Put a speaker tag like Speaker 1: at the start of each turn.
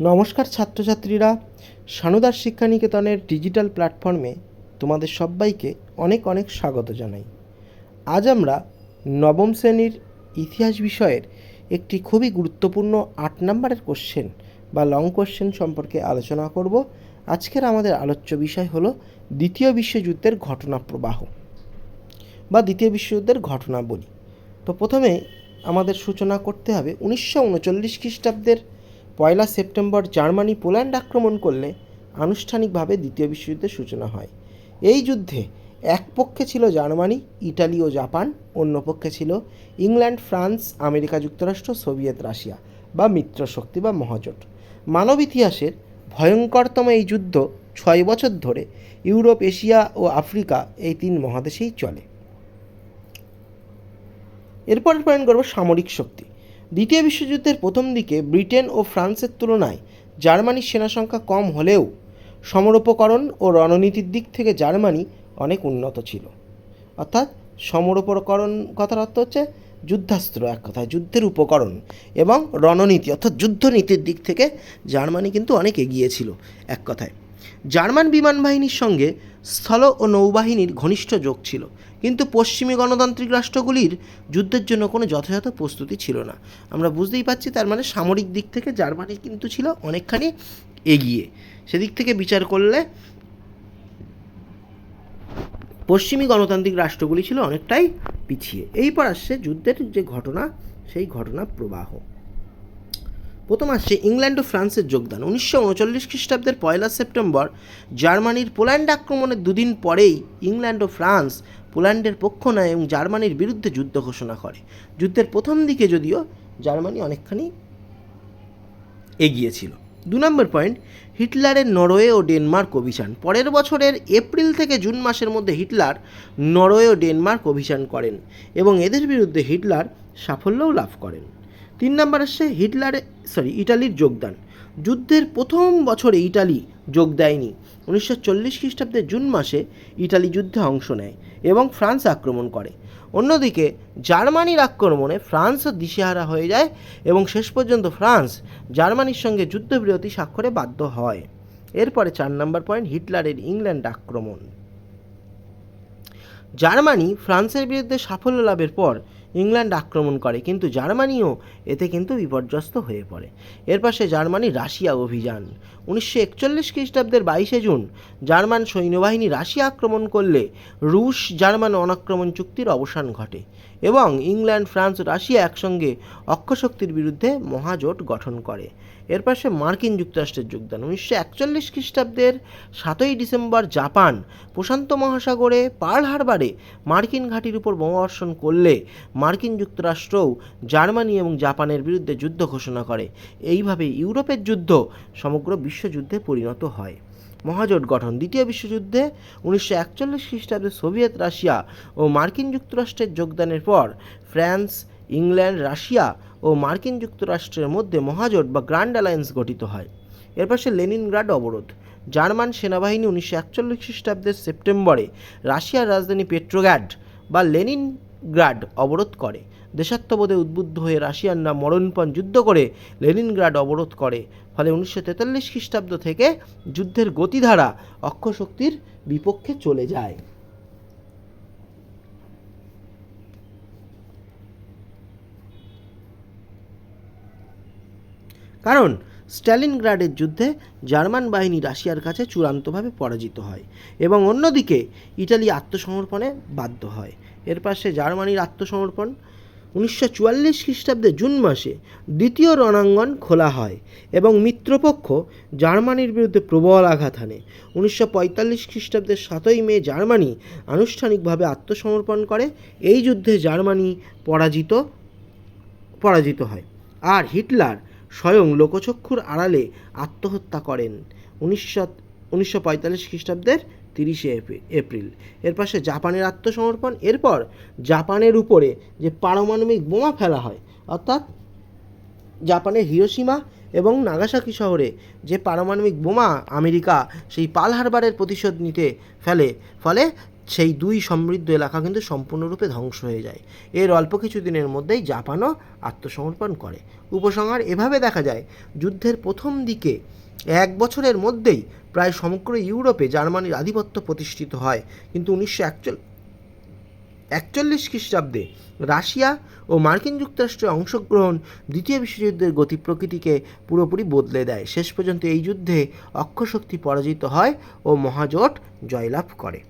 Speaker 1: নমস্কার ছাত্রছাত্রীরা, সানুদার শিক্ষানিকেতনের ডিজিটাল প্ল্যাটফর্মে তোমাদের সবাইকে অনেক অনেক স্বাগত জানাই। আজ আমরা নবম শ্রেণির ইতিহাস বিষয়ের একটি খুবই গুরুত্বপূর্ণ আট নম্বরের কোশ্চেন বা লং কোশ্চেন সম্পর্কে আলোচনা করব। আজকের আমাদের আলোচ্য বিষয় হলো দ্বিতীয় বিশ্বযুদ্ধের ঘটনা প্রবাহ বা দ্বিতীয় বিশ্বযুদ্ধের ঘটনাবলী। তো প্রথমে আমাদের সূচনা করতে হবে উনিশশো উনচল্লিশ খ্রিস্টাব্দের পয়লা সেপ্টেম্বর জার্মানি পোল্যান্ড আক্রমণ করলে আনুষ্ঠানিকভাবে দ্বিতীয় বিশ্বযুদ্ধের সূচনা হয়। এই যুদ্ধে এক পক্ষে ছিল জার্মানি, ইটালি ও জাপান, অন্য পক্ষে ছিল ইংল্যান্ড, ফ্রান্স, আমেরিকা যুক্তরাষ্ট্র, সোভিয়েত রাশিয়া বা মিত্রশক্তি বা মহাজোট। মানব ইতিহাসের ভয়ঙ্করতম এই যুদ্ধ ছয় বছর ধরে ইউরোপ, এশিয়া ও আফ্রিকা এই তিন মহাদেশেই চলে। এরপর পয়েন্ট করব সামরিক শক্তি। দ্বিতীয় বিশ্বযুদ্ধের প্রথম দিকে ব্রিটেন ও ফ্রান্সের তুলনায় জার্মানির সেনা সংখ্যা কম হলেও সমরোপকরণ ও রণনীতির দিক থেকে জার্মানি অনেক উন্নত ছিল। অর্থাৎ সমরোপকরণ কথার অর্থ হচ্ছে যুদ্ধাস্ত্র এক কথায়, যুদ্ধের উপকরণ এবং রণনীতি অর্থাৎ যুদ্ধনীতির দিক থেকে জার্মানি কিন্তু অনেক এগিয়ে ছিল এক কথায়। জার্মান বিমান বাহিনীর সঙ্গে স্থল ও নৌবাহিনীর ঘনিষ্ঠ যোগ ছিল। কিন্তু পশ্চিমী গণতান্ত্রিক রাষ্ট্রগুলির যুদ্ধের জন্য কোনো যথাযথ প্রস্তুতি ছিল না। আমরা বুঝতেই পারছি তার মানে সামরিক দিক থেকে জার্মানি কিন্তু ছিল অনেকখানি এগিয়ে। সেদিক থেকে বিচার করলে পশ্চিমী গণতান্ত্রিক রাষ্ট্রগুলি ছিল অনেকটাই পিছিয়ে। এইবার আসছে যুদ্ধের যে ঘটনা, সেই ঘটনা প্রবাহ। প্রথম আসছে ইংল্যান্ড ও ফ্রান্সের যোগদান। উনিশশো উনচল্লিশ খ্রিস্টাব্দের পয়লা সেপ্টেম্বর, জার্মানির পোল্যান্ড আক্রমণের দুদিন পরেই ইংল্যান্ড ও ফ্রান্স পোল্যান্ডের পক্ষ নেয় এবং জার্মানির বিরুদ্ধে যুদ্ধ ঘোষণা করে। যুদ্ধের প্রথম দিকে যদিও জার্মানি অনেকখানি এগিয়েছিল। দু নম্বর পয়েন্ট, হিটলারের নরওয়ে ও ডেনমার্ক অভিযান। পরের বছরের এপ্রিল থেকে জুন মাসের মধ্যে হিটলার নরওয়ে ও ডেনমার্ক অভিযান করেন এবং এদের বিরুদ্ধে হিটলার সাফল্যও লাভ করেন। তিন নম্বর আসছে হিটলারের সরি ইটালির যোগদান। যুদ্ধের প্রথম বছরে ইটালি যোগ দেয়নি। উনিশশো চল্লিশ খ্রিস্টাব্দের জুন মাসে ইটালি যুদ্ধে অংশ নেয় এবং ফ্রান্স আক্রমণ করে। অন্যদিকে, জার্মানির আক্রমণে ফ্রান্সও দিশেহারা হয়ে যায় এবং শেষ পর্যন্ত ফ্রান্স জার্মানির সঙ্গে যুদ্ধবিরতি স্বাক্ষরে বাধ্য হয়। এরপরে চার নম্বর পয়েন্ট, হিটলারের ইংল্যান্ড আক্রমণ। জার্মানি ফ্রান্সের বিরুদ্ধে সাফল্য লাভের পর ইংল্যান্ড আক্রমণ করে, কিন্তু জার্মানিও এতে কিন্তু বিপর্যস্ত হয়ে পড়ে। এর পাশে জার্মানি রাশিয়া অভিযান। উনিশশো একচল্লিশ খ্রিস্টাব্দের বাইশে জুন জার্মান সৈন্যবাহিনী রাশিয়া আক্রমণ করলে রুশ জার্মান অনাক্রমণ চুক্তির অবসান ঘটে। এবং ইংল্যান্ড, ফ্রান্স, রাশিয়া একসঙ্গে অক্ষশক্তির বিরুদ্ধে মহাজোট গঠন করে। এর পাশে মার্কিন যুক্তরাষ্ট্রের যোগদান। উনিশশো একচল্লিশ খ্রিস্টাব্দের সাতই ডিসেম্বর জাপান প্রশান্ত মহাসাগরে পার্ল হারবারে মার্কিন ঘাঁটির উপর বোমাবর্ষণ করলে মার্কিন যুক্তরাষ্ট্রও জার্মানি এবং জাপানের বিরুদ্ধে যুদ্ধ ঘোষণা করে। এইভাবে ইউরোপের যুদ্ধ সমগ্র বিশ্বযুদ্ধে পরিণত হয়। মহাজোট গঠন। দ্বিতীয় বিশ্বযুদ্ধে উনিশশো একচল্লিশ খ্রিস্টাব্দে সোভিয়েত রাশিয়া ও মার্কিন যুক্তরাষ্ট্রের যোগদানের পর ফ্রান্স, ইংল্যান্ড, রাশিয়া ও মার্কিন যুক্তরাষ্ট্রের মধ্যে মহাজোট বা গ্র্যান্ড অ্যালায়েন্স গঠিত হয়। এর পাশে লেনিনগ্রাড অবরোধ। জার্মান সেনাবাহিনী উনিশশো একচল্লিশ খ্রিস্টাব্দের সেপ্টেম্বরে রাশিয়ার রাজধানী পেট্রোগ্যাড বা লেনিনগ্রাড অবরোধ করে। দেশাত্মবোধে উদ্বুদ্ধ হয়ে রাশিয়ার নাম মরণপণ যুদ্ধ করে লেনিনগ্রাড অবরোধ করে। ফলে উনিশশো তেতাল্লিশ খ্রিস্টাব্দ থেকে যুদ্ধের গতিধারা অক্ষশক্তির বিপক্ষে চলে যায়। কারণ স্ট্যালিনগ্রাডের যুদ্ধে জার্মান বাহিনী রাশিয়ার কাছে চূড়ান্তভাবে পরাজিত হয় এবং অন্যদিকে ইটালি আত্মসমর্পণে বাধ্য হয়। এর পাশে জার্মানির আত্মসমর্পণ উনিশশো চুয়াল্লিশ খ্রিস্টাব্দে জুন মাসে দ্বিতীয় রণাঙ্গন খোলা হয় এবং মিত্রপক্ষ জার্মানির বিরুদ্ধে প্রবল আঘাত হানে। উনিশশো পঁয়তাল্লিশ খ্রিস্টাব্দের সাতই মে জার্মানি আনুষ্ঠানিকভাবে আত্মসমর্পণ করে। এই যুদ্ধে জার্মানি পরাজিত পরাজিত হয়। আর হিটলার স্বয়ং লোকচক্ষুর আড়ালে আত্মহত্যা করেন। উনিশশো উনিশশো পঁয়তাল্লিশ খ্রিস্টাব্দের তিরিশে এপ্রিল। এর পাশে জাপানের আত্মসমর্পণ। এরপর জাপানের উপরে যে পারমাণবিক বোমা ফেলা হয়, অর্থাৎ জাপানের হিরোসীমা এবং নাগাসাকি শহরে যে পারমাণবিক বোমা আমেরিকা সেই পাল হারবারের প্রতিশোধ নিতে ফেলে, ফলে সেই দুই সমৃদ্ধ এলাকা কিন্তু সম্পূর্ণরূপে ধ্বংস হয়ে যায়। এর অল্প কিছু দিনের মধ্যেই জাপানও আত্মসমর্পণ করে। উপসংহার এভাবে দেখা যায়, যুদ্ধের প্রথম দিকে এক বছরের মধ্যেই প্রায় সমগ্র ইউরোপে জার্মানির আধিপত্য প্রতিষ্ঠিত হয়। কিন্তু উনিশশো একচল্লিশ খ্রিস্টাব্দে রাশিয়া ও মার্কিন যুক্তরাষ্ট্রের অংশগ্রহণ দ্বিতীয় বিশ্বযুদ্ধের গতি প্রকৃতিকে পুরোপুরি বদলে দেয়। শেষ পর্যন্ত এই যুদ্ধে অক্ষশক্তি পরাজিত হয় ও মহাজোট জয়লাভ করে।